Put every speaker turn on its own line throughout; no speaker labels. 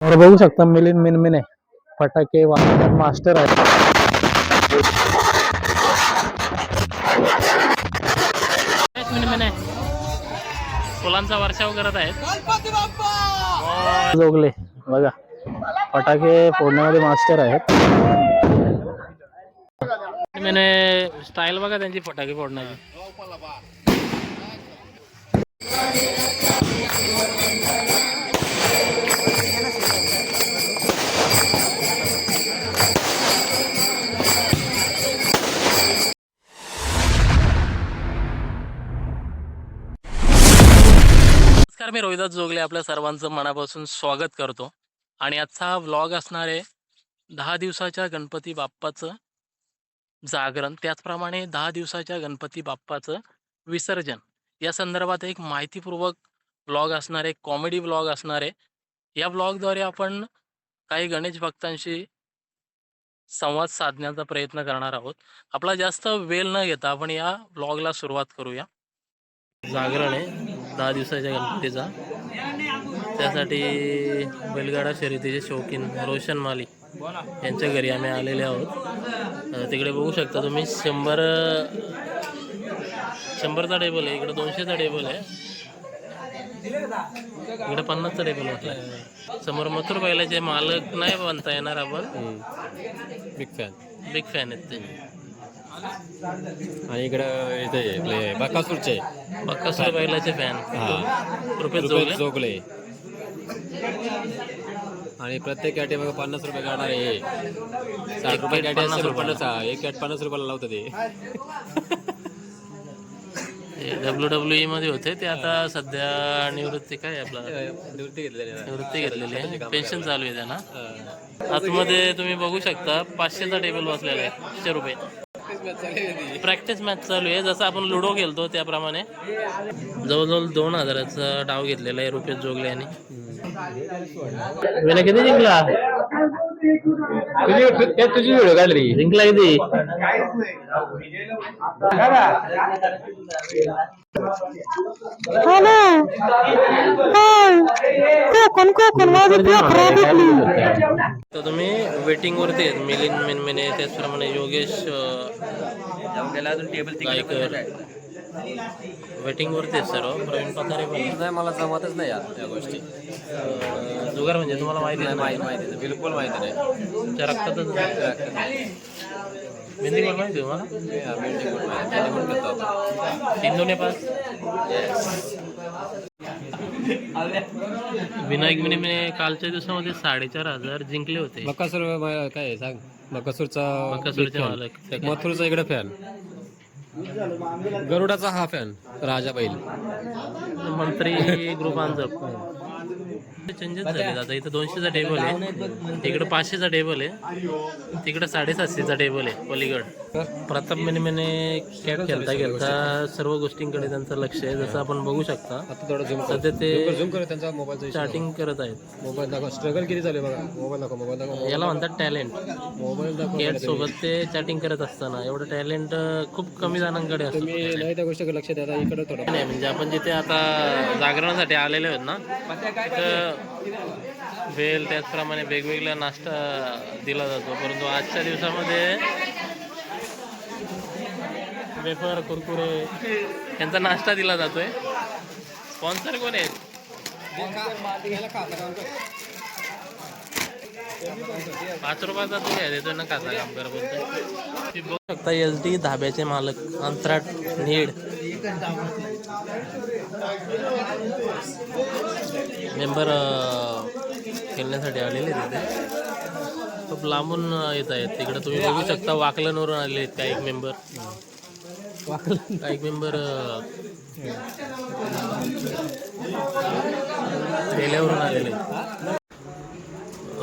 तर बघू शकता. मिलिंद मिनमिने फटाके वाजवण्यात मास्टर आहे. फुलांचा वर्षाव करत आहेत. जोगले बघा. फटाके फोडण्यामध्ये मास्टर आहेत. मिने स्टाईल बघा त्यांची फटाके फोडण्याची. मी रोहिदास जोगले आपल्या सर्वांचं मनापासून स्वागत करतो. आणि आजचा हा व्लॉग असणार आहे दहा दिवसाच्या गणपती बाप्पाचं जागरण. त्याचप्रमाणे दहा दिवसाच्या गणपती बाप्पाचं विसर्जन. या संदर्भात एक माहितीपूर्वक व्लॉग असणार आहे कॉमेडी व्लॉग असणार आहे. या व्लॉगद्वारे आपण काही गणेश भक्तांशी संवाद साधण्याचा प्रयत्न करणार आहोत. आपला जास्त वेळ न घेता आपण या व्लॉगला सुरुवात करूया. जागरण आहे. दहा दिवसाच्या गणपतीचा. त्यासाठी बैलगाडा शर्यतीचे शौकीन रोशन माली यांच्या घरी आम्ही आलेले आहोत. तिकडे बघू शकता तुम्ही शंभर शंभरचा टेबल आहे इकडे दोनशेचा टेबल आहे. इकडे पन्नासचा टेबल म्हटलं. समोर मथुर बैलाचे मालक नाही बनता येणार आपण.
बिग फॅन
बिग फॅन आहेत ते.
आणि इकडं इथे आपले बकासूरचे.
बक्कासूर बैलाचे फॅन
हा.
रुपेश
रुपेश
जोगले.
आणि प्रत्येक कॅटे मग पन्नास रुपये काढणार आहे. साठ रुपये कॅटे
पन्नास रुपये.
पन्नास एक कॅट पन्नास रुपयाला लावतं ते.
डब्ल्यू डब्ल्यू ई मध्ये होते ते आता सध्या निवृत्ती काय आपला?
निवृत्ती घेतलेली आहे.
निवृत्ती घेतलेली आहे. पेन्शन चालू आहे त्यांना. आतमध्ये तुम्ही बघू शकता पाचशेचा टेबल बसलेला आहे पाचशे रुपये. प्रॅक्टिस मॅच चालू आहे. जसं आपण लुडो खेळतो त्याप्रमाणे. जवळजवळ दोन हजाराचा डाव घेतलेला आहे रुपेश जोगले यांनी. विनय किती जिंकला
तुझी व्हिडिओ काढली
जिंकला किती तर तुम्ही वेटिंग वरती आहेत मिलिंद मेनमेने त्याचप्रमाणे योगेश गायकर वेटिंग वरती आहेत सर्व प्रवीण पथारे पण.
नाही मला जमतच नाही यार त्या गोष्टी.
जुगार म्हणजे तुम्हाला माहिती
नाही माहिती माहिती नाही. बिलकुल माहिती नाही.
तुमच्या रक्तातच मेहंदी कोण माहिती तुम्हाला?
हा, building पण माहिती. पण करतो.
तीन दोन्ही पाच विनायक मिने कालच्या दिवसामध्ये साडेचार हजार जिंकले होते.
बकासूर म- काय सांग. बकासूरचा
बकासूरचे. मालक.
मथुरचा इकडे फॅन गरुडाचा हा फॅन राजा बैल.
मंत्री ग्रुप चेंजेस झाले आता. इथं दोनशेचा टेबल आहे. इकडं पाचशेचा टेबल आहे. तिकडं साडेसातशेचा टेबल आहे पलीकड. प्रताप मेने मेने कॅट खेळता खेळता सर्व गोष्टींकडे त्यांचं लक्ष आहे. जसं आपण बघू शकता
आता थोडं झूम
सध्या ते स्टार्टिंग करत आहेत.
मोबाईल दाखव. स्ट्रगल किती चालू बघा. मोबाईल दाखव मोबाईल दाखव
याला म्हणतात टॅलेंट
मोबाईल दाखव
कॅट सोबत ते चॅटिंग करत असताना एवढं टॅलेंट खूप कमी जणांकडे असतं.
नाही त्या गोष्टीकडे लक्ष द्या इकडे थोडं.
नाही म्हणजे आपण जिथे आता जागरणासाठी आलेले आहोत ना तिथं वेल त्याचप्रमाणे वेगवेगळा नाश्ता दिला जातो. परंतु आजच्या दिवसामध्ये वेफर कुरकुरे यांचा नाश्ता दिला जातोय. स्पॉन्सर कोण आहेत? पाच रुपयाचा तो काय देतोय ना काचा काम कर बघू शकता एस डी धाब्याचे मालक अंतराट नीड. मेंबर खेळण्यासाठी आलेले तिथे खूप लांबून येत आहेत. तिकडे तुम्ही बघू शकता वाकलनवरून आलेले आहेत काही मेंबर. काही मेंबर रेल्यावरून आलेले आहेत.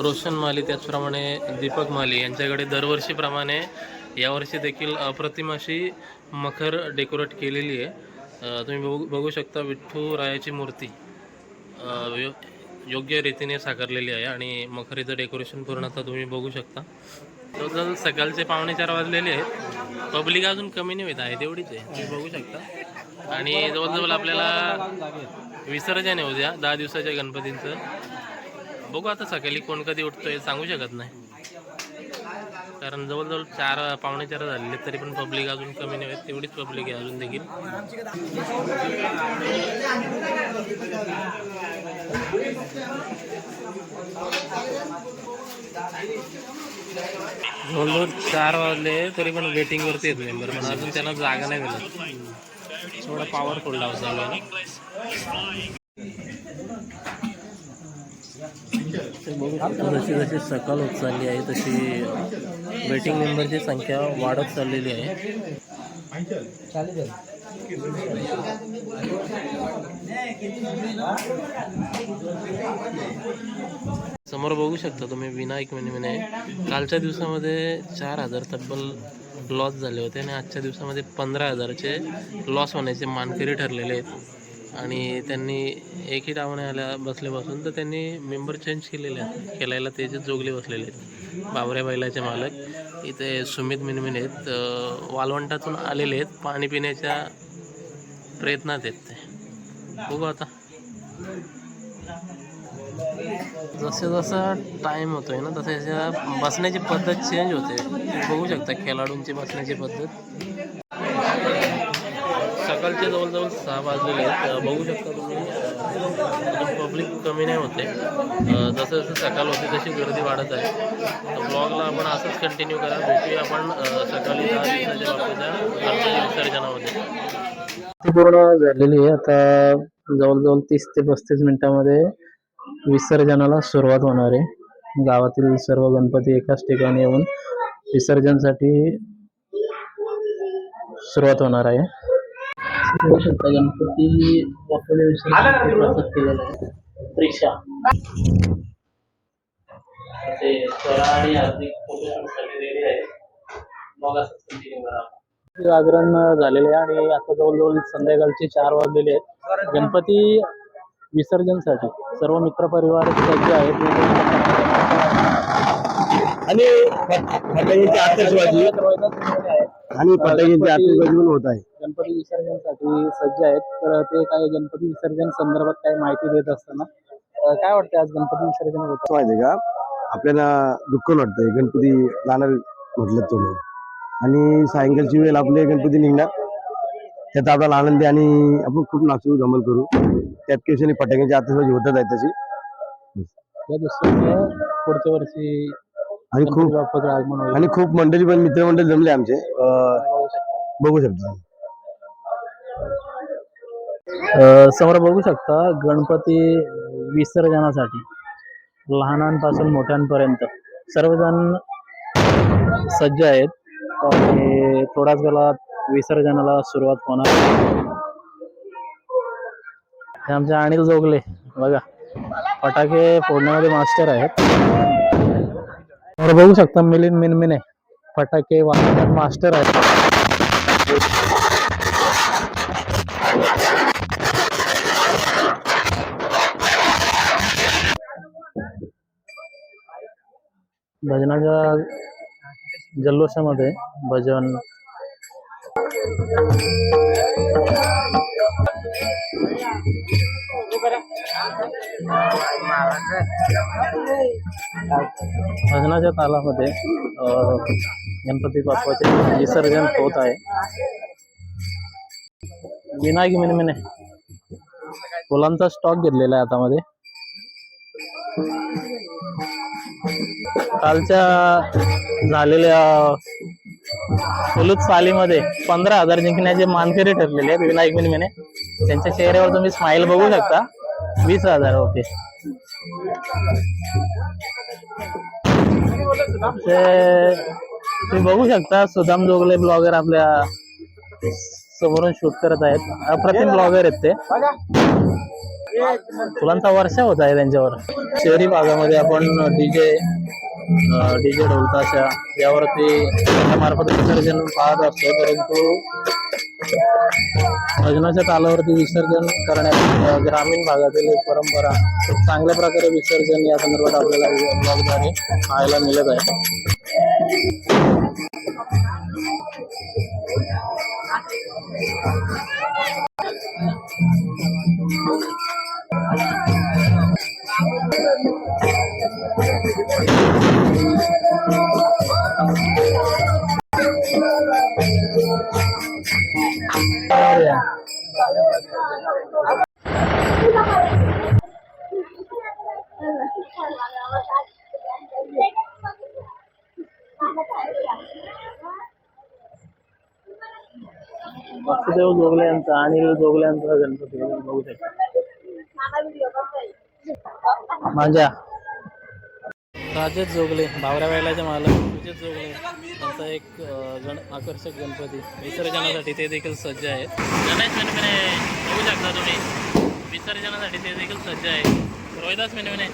रोशन माली त्याचप्रमाणे दीपक माली यांच्याकडे दरवर्षीप्रमाणे यावर्षी देखील अप्रतिमाशी मखर डेकोरेट केलेली आहे. तुम्ही बघू बघू शकता विठ्ठू रायाची मूर्ती यो- योग्य रीतीने साकारलेली आहे आणि मखरीचं डेकोरेशन पूर्ण आता तुम्ही बघू शकता. जवळजवळ सकाळचे पावणे चार वाजलेले आहेत. पब्लिक अजून कमी नाही होत आहे तेवढीच आहे. तुम्ही बघू शकता. आणि जवळजवळ आपल्याला विसर्जन आहे उद्या दहा दिवसाच्या गणपतींचं.
बघू आता सकाळी कोण कधी उठतोय सांगू शकत नाही. कारण जवळजवळ चार पावणे चार झालेले तरी पण पब्लिक अजून कमी नाही तेवढीच पब्लिक आहे अजून देखील. जवळजवळ चार वाजले तरी पण वेटिंग वरती येत मेंबर पण अजून त्यांना जागा नाही मिळत. थोडा पॉवरफुल डाव चालू आहे ना. जशी जशी सकाळ होत चालली आहे तशी वेटिंग मेंबरची संख्या वाढत चाललेली आहे. समोर बघू शकता तुम्ही विनायक महिने कालच्या दिवसामध्ये चार हजार तब्बल लॉस झाले होते आणि आजच्या दिवसामध्ये पंधरा हजारचे लॉस होण्याचे मानकरी ठरलेले आहेत. आणि त्यांनी एकही डाव नाही आल्या बसल्यापासून तर त्यांनी मेंबर चेंज केलेले आहेत. खेळायला त्याचे जोगले बसलेले आहेत. बावऱ्या बैलाचे मालक. इथे सुमित मिनमिन आहेत. वालवंटातून आलेले आहेत. पाणी पिण्याच्या प्रयत्नात आहेत ते. बघू आता. जसं जसं टाईम होतोय ना तसं बसण्याची पद्धत चेंज होते. बघू शकता खेळाडूंची बसण्याची पद्धत. सकाळचे जवळजवळ सहा वाजलेले आहेत. बघू शकता तुम्ही पब्लिक कमी नाही होते. जसं जसं सकाळ होते तशी गर्दी वाढत आहे. तर ब्लॉगला आपण असंच कंटिन्यू करा. भेटूया आपण सकाळी दहा दिवसाच्या बाबतीच्या विसर्जनामध्ये ती पूर्ण झालेली आहे. आता जवळजवळ तीस ते पस्तीस मिनिटामध्ये विसर्जनाला सुरुवात होणार आहे. गावातील सर्व गणपती एकाच ठिकाणी येऊन विसर्जनसाठी सुरुवात होणार आहे. बघू शकता. गणपती प्रसाद केलेला आहे. रिक्षा. ते स्वरा आणि हार्दिक फोटोशूटसाठी रेडी आहे मग असंच कंटिन्यू करा. जागरण झालेले आहे आणि आता जवळजवळ संध्याकाळचे चार वाजलेले आहेत. गणपती विसर्जनसाठी सर्व मित्रपरिवार सज्ज आहेत
आणि फटाक्याची आतषबाजी. आणि फटाक्याची आतषबाजी पण होत आहे.
गणपती विसर्जनसाठी सज्ज आहेत. तर ते काय गणपती विसर्जन संदर्भात काही माहिती देत असताना काय वाटतं आज गणपती विसर्जन होतं
कसं माहितीये का? आपल्याला दुःख वाटतंय. गणपती जाणार म्हटलं थोडं आणि सायंकाळची वेळ आपले गणपती निघणार. त्यात आपल्याला आनंदी आणि आपण खूप नाचू धमाल करू. त्यात केशाने फटाक्याची आतषबाजी होतच आहे तशी.
या पुढच्या वर्षी
आणि खूप
बाप्पाचं आगमन होईल.
आणि खूप मंडळी पण मित्रमंडळी जमले आमचे. अं,
बघू शकता. अ, समोर बघू शकता गणपती विसर्जनासाठी लहानांपासून मोठ्यांपर्यंत. सर्वजण सज्ज आहेत. आणि थोड्याच वेळात विसर्जनाला सुरुवात होणार. हे आमचे अनिल जोगले बघा. फटाके फोडण्यामध्ये मास्टर आहेत. समोर बघू शकता. मिलिन मिनमिने फटाके वाजवण्यात मास्टर आहेत. भजनाच्या जल्लोषामध्ये भजन. भजनाच्या तालामध्ये गणपती बाप्पाचे विसर्जन होत आहे. विनायक मिनमिने फुलांचा स्टॉक घेतलेला आहे हातामध्ये कालच्या झालेल्या फुलूत सालीमध्ये पंधरा हजार जिंकण्याचे मानकरी ठरलेले आहेत विनायक मिनमिने त्यांच्या चेहऱ्यावर तुम्ही स्माईल बघू शकता. वीस हजार ओके. तुम्ही बघू शकता सुदाम जोगले ब्लॉगर आपल्या समोरून शूट करत आहेत. अप्रतिम ब्लॉगर आहेत ते. फुलांचा वर्षा होत आहे त्यांच्यावर. शहरी भागामध्ये आपण डीजे डीजे ढोलताशा यावरती मार्फत विसर्जन पाहत असतो परंतु भजनाच्या तालावरती विसर्जन करण्यात ग्रामीण भागातील एक परंपरा खूप चांगल्या प्रकारे विसर्जन या संदर्भात आपल्याला ब्लॉगद्वारे पाहायला मिळत आहे. वासुदेव जोगले यांचा अनिल जोगले यांचा गणपती बघू शकता. माझ्या. राजेश जोगले बावऱ्या वेळाच्या मालक सुजेत जोगले यांचा एक गण आकर्षक गणपती. विसर्जनासाठी ते देखील सज्ज आहेत. गणेश मेनमेने बघू शकता तुम्ही. विसर्जनासाठी ते देखील सज्ज आहे रोहिदास मेनमेने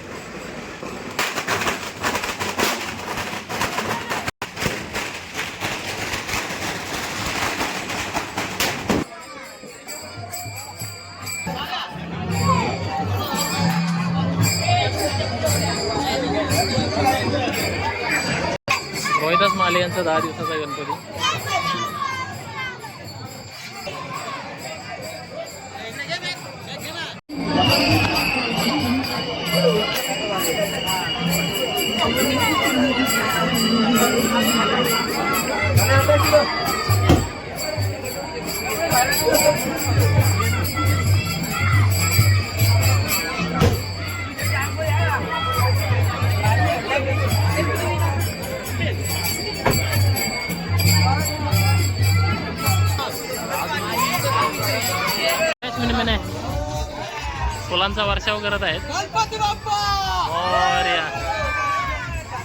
यांचा दहा दिवसाचा गणपती. फुलांचा वर्षाव करत आहेत.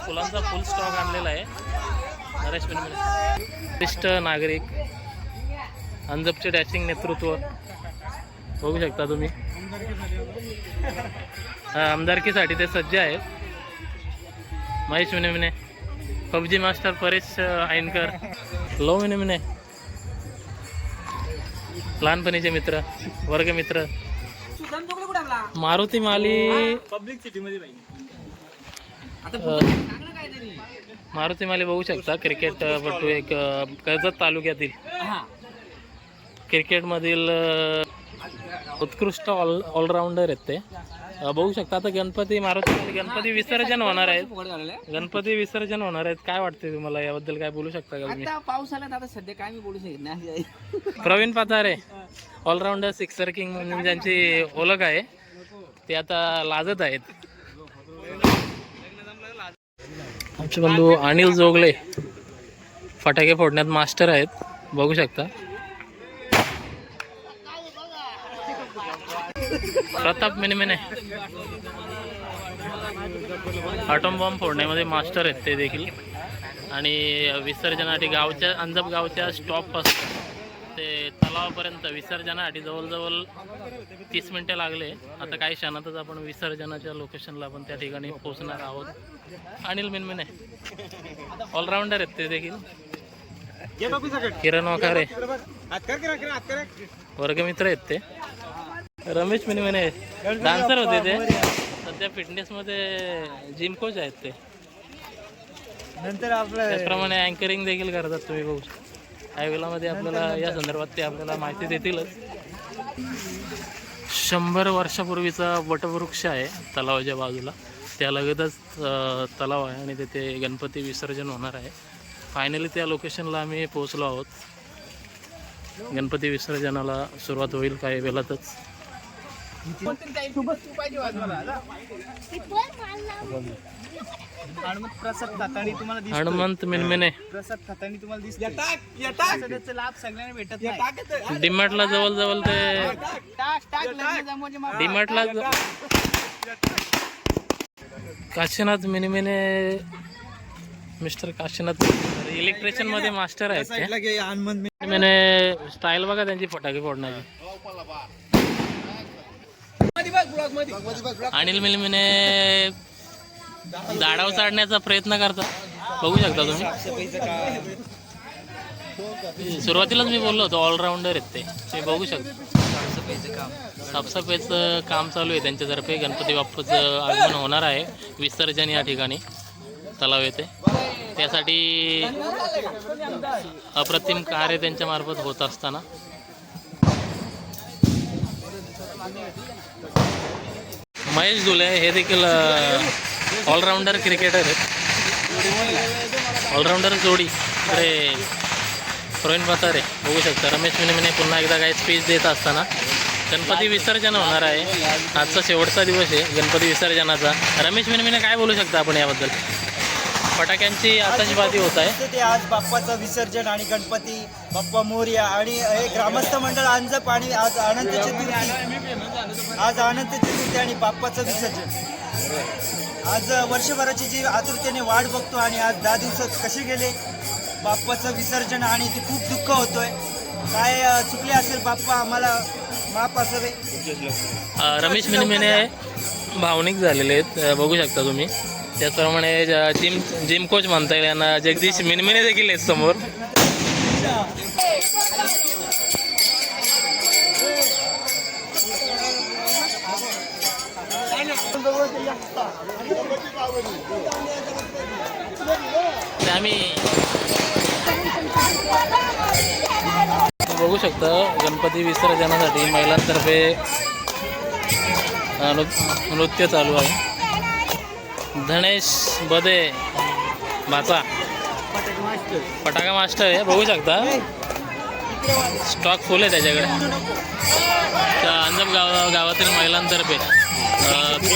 फुलांचा फुल स्टॉक आणलेला आहे. नरेश वरिष्ठ नागरिक अंजपचे डॅशिंग नेतृत्व. बघू शकता तुम्ही. आमदारकीसाठी ते सज्ज आहेत. Mahesh Minemine PUBG master Paresh Ainkar. Low Minemine लहानपणीचे मित्र वर्गमित्र. मारुती माली.
पब्लिक सिटी मध्ये
मारुती माली बघू शकता क्रिकेट पटू एक कर्जत तालुक्यातील. क्रिकेटमधील उत्कृष्ट ऑल ऑलराऊंडर आहेत ते. बघू शकता आता गणपती मारुती माली गणपती विसर्जन होणार आहेत. गणपती विसर्जन होणार आहेत. काय वाटते तुम्हाला? याबद्दल काय बोलू शकता का तुम्ही?
पाऊस आला आता सध्या काय मी बोलू शकत नाही.
Pravin Patare allrounder sixer king म्हणून ज्यांची ओळख आहे ते आता लाजत आहेत. आमचे बंधू अनिल जोगले फटाके फोडण्यात मास्टर आहेत. बघू शकता. प्रताप मिनिमिने आटोम बॉम्ब फोडण्यामध्ये मास्टर आहेत ते देखील. आणि विसर्जनासाठी गावच्या अंजप गावच्या स्टॉपपासून ते तलावापर्यंत विसर्जनासाठी जवळजवळ तीस मिनटं लागले. आता काही क्षणातच आपण विसर्जनाच्या लोकेशनला आपण त्या ठिकाणी पोहोचणार आहोत. अनिल मिनमिने ऑलराऊंडर आहेत ते देखील. किरण वाखारे वर्गमित्र आहेत ते. रमेश मिनमिने डान्सर होते ते. सध्या फिटनेसमध्ये जिम कोच आहेत ते.
नंतर आपलं
त्याचप्रमाणे अँकरिंग देखील करतात तुम्ही बघू वेळामध्ये आपल्याला या संदर्भात ते आपल्याला माहिती देतीलच शंभर वर्षापूर्वीचा वटवृक्ष आहे तलावाच्या बाजूला. त्या लगतच तलाव आहे आणि तिथे गणपती विसर्जन होणार आहे. फायनली त्या लोकेशनला आम्ही पोहोचलो आहोत. गणपती विसर्जनाला सुरुवात होईल काही वेळातच.
हनुमंत
मिनमिने.
प्रसाद खातानी तुम्हाला दिसतोय लाभ सगळ्यांना भेटत नाही
जवळ जवळ ते
टाक
काशीनाथ मिनिमिने मिस्टर काशीनाथ इलेक्ट्रिशियनमध्ये मास्टर आहेत ते. मिनिमिने स्टाईल बघा त्यांची फटाके फोडण्याची. अनिल मिलिमिने झाडावर चढण्याचा प्रयत्न करतात बघू शकता तुम्ही. सुरुवातीलाच मी बोललो होतो ऑलराऊंडर आहेत ते. ते बघू शकता. साफसफाईचं काम चालू आहे त्यांच्यातर्फे. गणपती बाप्पाचं आगमन होणार आहे. विसर्जन या ठिकाणी. तलाव येथे. त्यासाठी अप्रतिम कार्य त्यांच्या मार्फत होत असताना. महेश धुले हे देखील ऑलराऊंडर क्रिकेटर आहेत. ऑलराऊंडर जोडी इकडे प्रवीण पातारे बघू शकता. रमेश मिनिमिने पुन्हा एकदा काही स्पीच देत असताना गणपती विसर्जन होणार आहे. आजचा शेवटचा दिवस आहे गणपती विसर्जनाचा. रमेश मिनिमिने काय बोलू शकता आपण याबद्दल? फटाक्यांची आतषबाजी होत आहे.
ते आज बाप्पाचं विसर्जन आणि गणपती बाप्पा मोर्या आणि हे ग्रामस्थ मंडळ अंजप आणि आज अनंत चतुर्थी. आज अनंत चतुर्थी आणि बाप्पाचं विसर्जन. आज वर्षभराची जी आतुरतेने वाट बघतो आणि आज दहा दिवसात कसे गेले बाप्पाचं विसर्जन आणि ते खूप दुःख होतोय. काय चुकले असेल बाप्पा आम्हाला माफ असावे.
रमेश मिनिमिने भावनिक झालेले आहेत. बघू शकता तुम्ही. त्याचप्रमाणे जिम जिम कोच म्हणता येईल यांना जगदीश मिनमिने देखील आहेत समोर. ते आम्ही बघू शकता गणपती विसर्जनासाठी महिलांतर्फे नृ- नृत्य चालू आहे. धनेश बदे भाचा फटाका मास्टर आहे बघू शकता. स्टॉक फुल आहे त्याच्याकडे. त्या अंजप गावा गावातील महिलांतर्फे.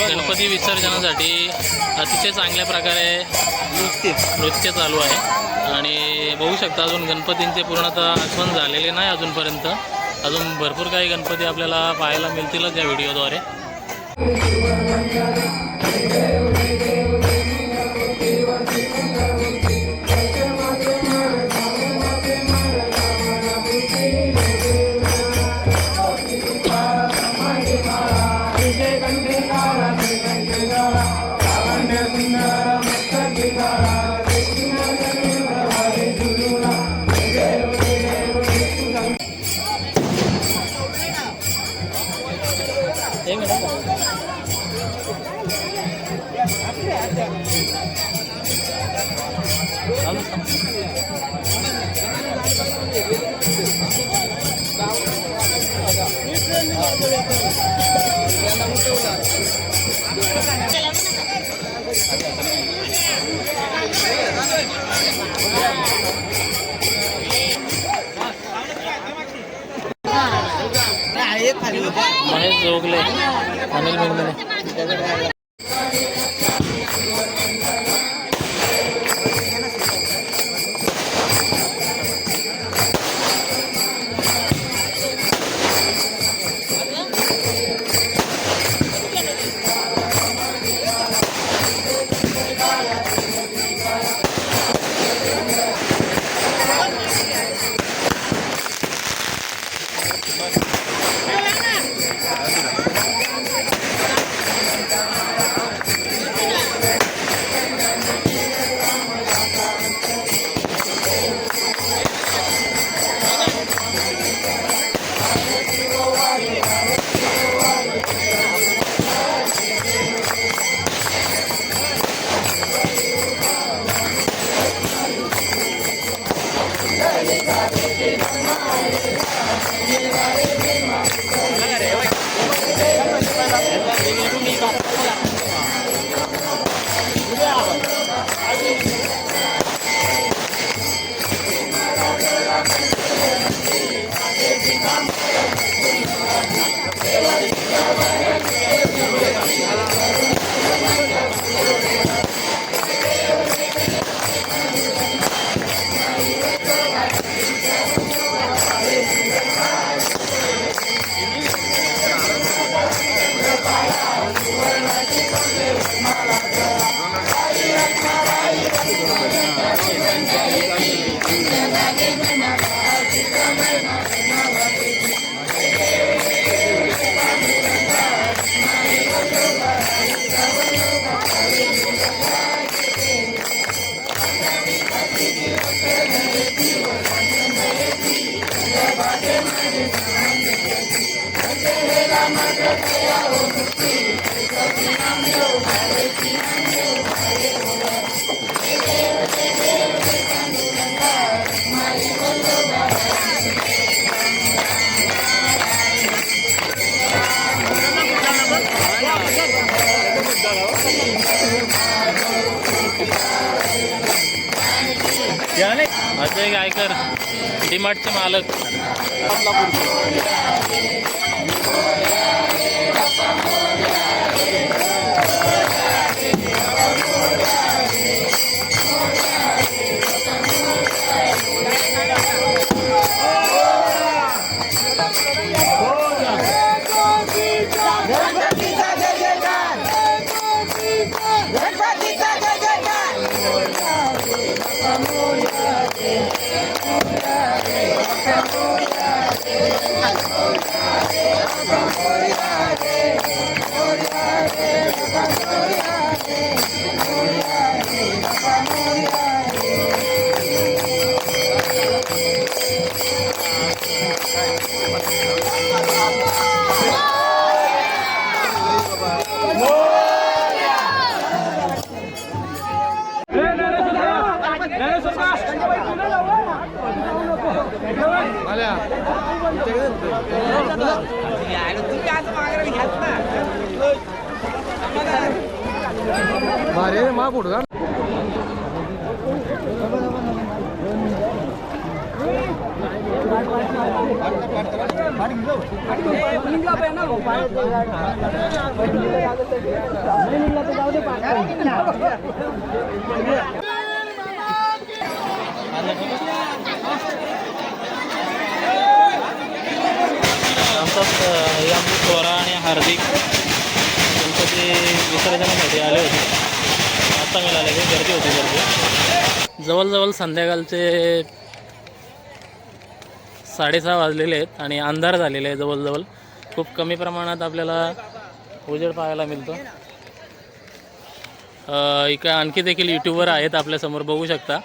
गणपती विसर्जनासाठी अतिशय चांगल्या प्रकारे नृत्य नृत्य चालू आहे. आणि बघू शकता अजून गणपतींचे पूर्णतः आगमन झालेले नाही अजूनपर्यंत. अजून भरपूर काही गणपती आपल्याला पाहायला मिळतीलच या व्हिडिओद्वारे. एक अजय गायकर डीमार्टचे मालक. आमचा हे आमचे स्वरा आणि हार्दिक गणपती विसर्जनासाठी आले होते. आता मिळाले की गर्दी होती गर्दी. जवळजवळ संध्याकाळचे साडेसहा वाजलेले आहेत आणि अंधार झालेले आहे जवळजवळ. खूप कमी प्रमाणात आपल्याला उजेड पाहायला मिळतो. अ, इकडे आणखी देखील यूट्यूबर आहेत आपल्यासमोर बघू शकता.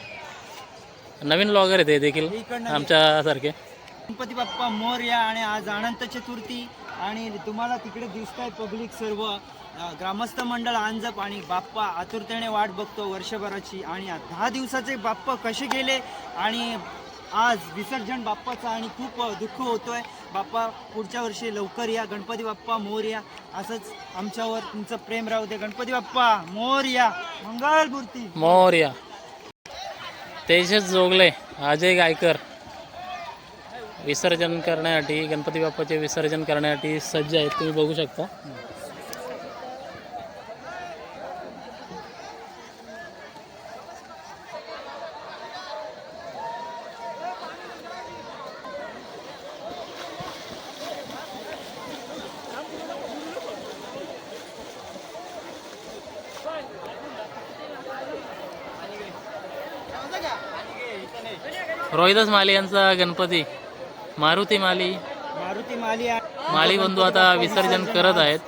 नवीन ब्लॉगर आहेत हे देखील आमच्यासारखे.
गणपती बाप्पा मोरया आणि आज अनंत चतुर्थी. आणि तुम्हाला तिकडे दिसत आहे पब्लिक सर्व ग्रामस्थ मंडळ अंजप आणि बाप्पा आतुरतेने वाट बघतो वर्षभराची. आणि दहा दिवसाचे बाप्पा कसे गेले आणि आज विसर्जन बाप्पाचं आणि खूप दुःख होतोय. बाप्पा पुढच्या वर्षी लवकर या. गणपती बाप्पा मोर्या असंच आमच्यावर तुमचं प्रेम राहू दे. गणपती बाप्पा मोरया मंगळमूर्ती
मोर्या तेजस जोगले अजय गायकर. विसर्जन करण्यासाठी गणपती बाप्पाचे विसर्जन करण्यासाठी सज्ज आहेत. तुम्ही बघू शकता. रोहिदास माली यांचा गणपती. मारुती माली.
मारुती माली
माळी बंधू आता विसर्जन करत आहेत.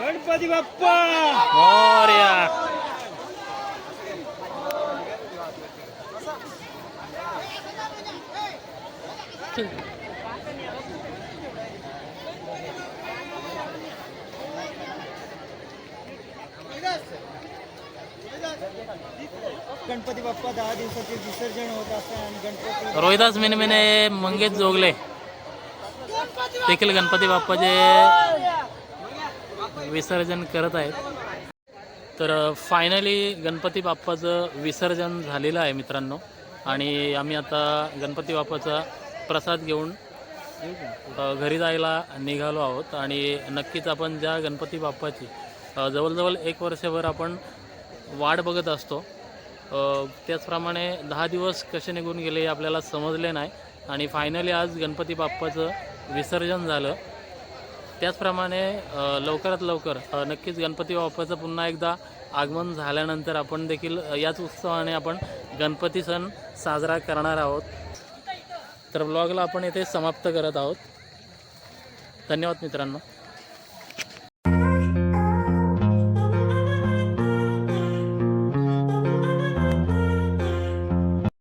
गणपती बाप्पा!
मोर्या.
गणपती बाप्पा दहा दिवसाचे विसर्जन होत असते आणि गणपती
रोहिदास मंगेश जोगले. देखील गणपती बाप्पाचे विसर्जन करत आहेत. तर फायनली गणपती बाप्पाचं विसर्जन झालेलं आहे मित्रांनो. आणि आम्ही आता गणपती बाप्पाचा प्रसाद घेऊन घरी जायला निघालो आहोत. आणि नक्कीच आपण ज्या गणपती बाप्पाची जवळजवळ एक वर्षभर आपण वाट बघत असतो त्याचप्रमाणे दहा दिवस कसे निघून गेले हे आपल्याला समजले नाही. आणि फायनली आज गणपती बाप्पाचं विसर्जन झालं. त्याचप्रमाणे लवकरात लवकर नक्कीच गणपती बाप्पाचं पुन्हा एकदा आगमन झाल्यानंतर आपण देखील याच उत्सवाने आपण गणपती सण साजरा करणार आहोत. तर ब्लॉगला आपण येथे समाप्त करत आहोत. धन्यवाद मित्रांनो.